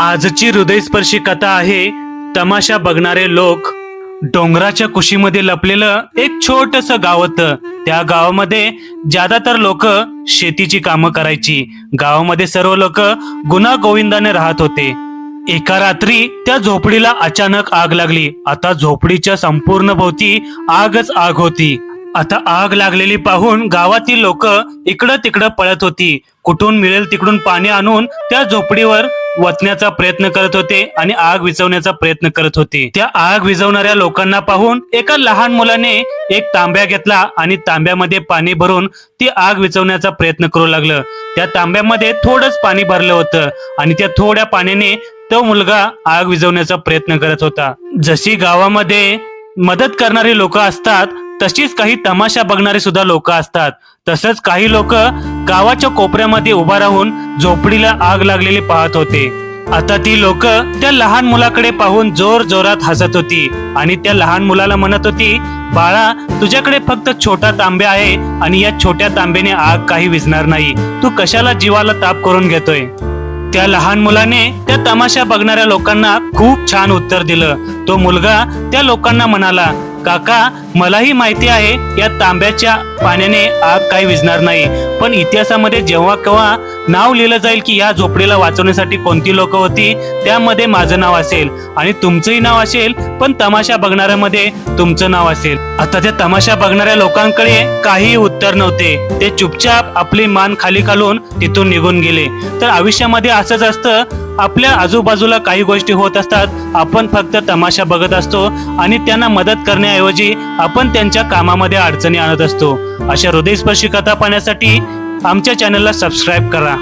आजची हृदयस्पर्शी कथा आहे तमाशा बघणारे लोक. डोंगराच्या कुशीमध्ये लपलेलं एक छोटस गाव होतं. त्या गावामध्ये ज्यादातर लोक शेतीची कामं करायची. गावामध्ये सर्व लोक गुन्हा गोविंदाने राहत होते. एका रात्री त्या झोपडीला अचानक आग लागली. आता झोपडीच्या संपूर्ण भोवती आगच आग होती. आता आग लागलेली पाहून गावातील लोक इकडं तिकडं पळत होती. कुठून मिळेल तिकडून पाणी आणून त्या झोपडीवर वतण्याचा प्रयत्न करत होते आणि आग विझवण्याचा प्रयत्न करत होते. त्या आग विझवणाऱ्या लोकांना पाहून एका लहान मुलाने एक तांब्या घेतला आणि तांब्यामध्ये पाणी भरून ती आग विझवण्याचा प्रयत्न करू लागलं. त्या तांब्यामध्ये थोडंच पाणी भरलं होतं आणि त्या थोड्या पाण्याने तो मुलगा आग विझवण्याचा प्रयत्न करत होता. जशी गावामध्ये मदत करणारी लोक असतात तशीच काही तमाशा बघणारे सुद्धा लोक असतात. तसंच काही लोक गावाच्या कोपऱ्यामध्ये उभा राहून झोपडीला आग लागलेली पाहत होते. आता ती लोक त्या लहान मुलाकडे पाहून जोर जोरात हसत होती आणि त्या लहान मुलाला म्हणत होती बाळा तुझ्याकडे फक्त छोटा तांब्या आहे आणि या छोट्या तांब्याने आग काही विझणार नाही. तू कशाला जीवाला ताप करून घेतोय? त्या लहान मुलाने त्या तमाशा बघणाऱ्या लोकांना खूप छान उत्तर दिलं. तो मुलगा त्या लोकांना म्हणाला काका मलाही माहिती आहे या तांब्याच्या पाण्याने आग काही विझणार नाही. पण इतिहासामध्ये जेव्हा केव्हा नाव लिहिलं जाईल की या झोपडीला वाचवण्यासाठी कोणती लोक होती त्यामध्ये माझं नाव असेल. आणि तुमचंही नाव असेल पण तमाशा बघणाऱ्यामध्ये तुमचं नाव असेल. आता त्या तमाशा बघणाऱ्या लोकांकडे काहीही उत्तर नव्हते. ते चुपचाप आपली मान खाली घालून तिथून निघून गेले. तर आयुष्यामध्ये असंच असतं आपल्या आजूबाजूला काही गोष्टी होत असतात आपण फक्त तमाशा बघत असतो आणि त्यांना मदत करण्याऐवजी आपण त्यांच्या कामामध्ये अडचणी आणत असतो. अशा हृदयस्पर्शी कथा पाहण्यासाठी आमच्या चॅनलला सबस्क्राईब करा.